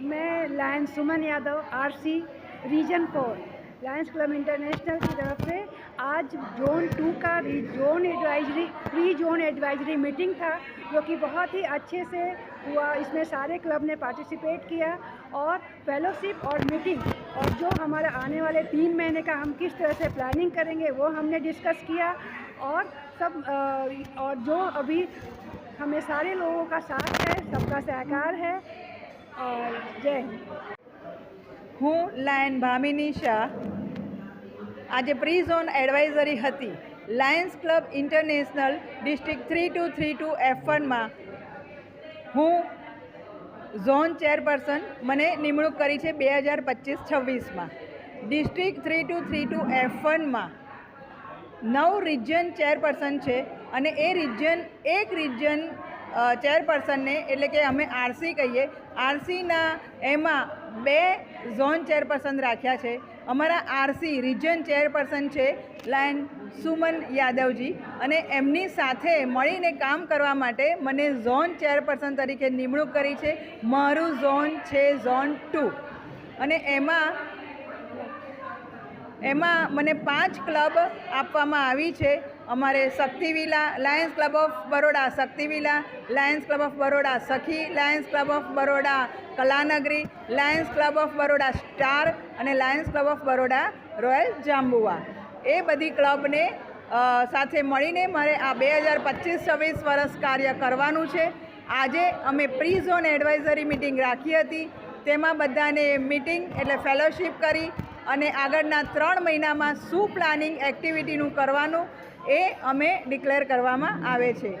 मैं Lions Suman Yadav RC region four Lions Club International की तरफ़ से आज जोन टू का zone advisory pre zone advisory meeting था, जो कि बहुत ही अच्छे से हुआ। इसमें सारे क्लब ने पार्टिसिपेट किया और फेलोशिप और मीटिंग और जो हमारा आने वाले तीन महीने का हम किस तरह से प्लानिंग करेंगे, वो हमने डिस्कस किया और सब और जो अभी हमें सारे लोगों का साथ है, सबका सहकार है જય હું લાયન ભામિની શાહ. આજે પ્રી ઝોન એડવાઇઝરી હતી Lions Club International district three two three two એફનમાં હું ઝોન ચેરપર્સન. મને નિમણૂક કરી છે બે હજાર પચીસ છવ્વીસમાં. District three two three two એફનમાં નવ રિજિયન ચેરપર્સન છે અને એ રિજિયન, એક રિજિયન ચેરપર્સનને, એટલે કે અમે આરસી કહીએ. આરસીના એમાં બે ઝોન ચેરપર્સન રાખ્યા છે. અમારા આરસી રિજન ચેરપર્સન છે, લાયન સુમન યાદવજી. અને એમની સાથે મળીને કામ કરવા માટે મને ઝોન ચેરપર્સન તરીકે નિમણૂક કરી છે. મારું ઝોન છે ઝોન ટુ. અને એમાં એમાં મને પાંચ ક્લબ આપવામાં આવી છે. અમારે Shaktivila Lions Club of Baroda Shaktivila Lions Club of Baroda Sakhi Lions Club of Baroda Kalanagari Lions Club of Baroda star અને Lions Club of Baroda royal Jambuva. એ બધી ક્લબને સાથે મળીને મારે આ બે હજાર પચીસ છવ્વીસ વર્ષ કાર્ય કરવાનું છે. આજે અમે પ્રી ઝોન એડવાઇઝરી મિટિંગ રાખી હતી. તેમાં બધાને મિટિંગ એટલે ફેલોશિપ કરી અને આગળના ત્રણ મહિનામાં શું પ્લાનિંગ, એક્ટિવિટીનું કરવાનું એ અમે ડિક્લેર કરવામાં આવે છે.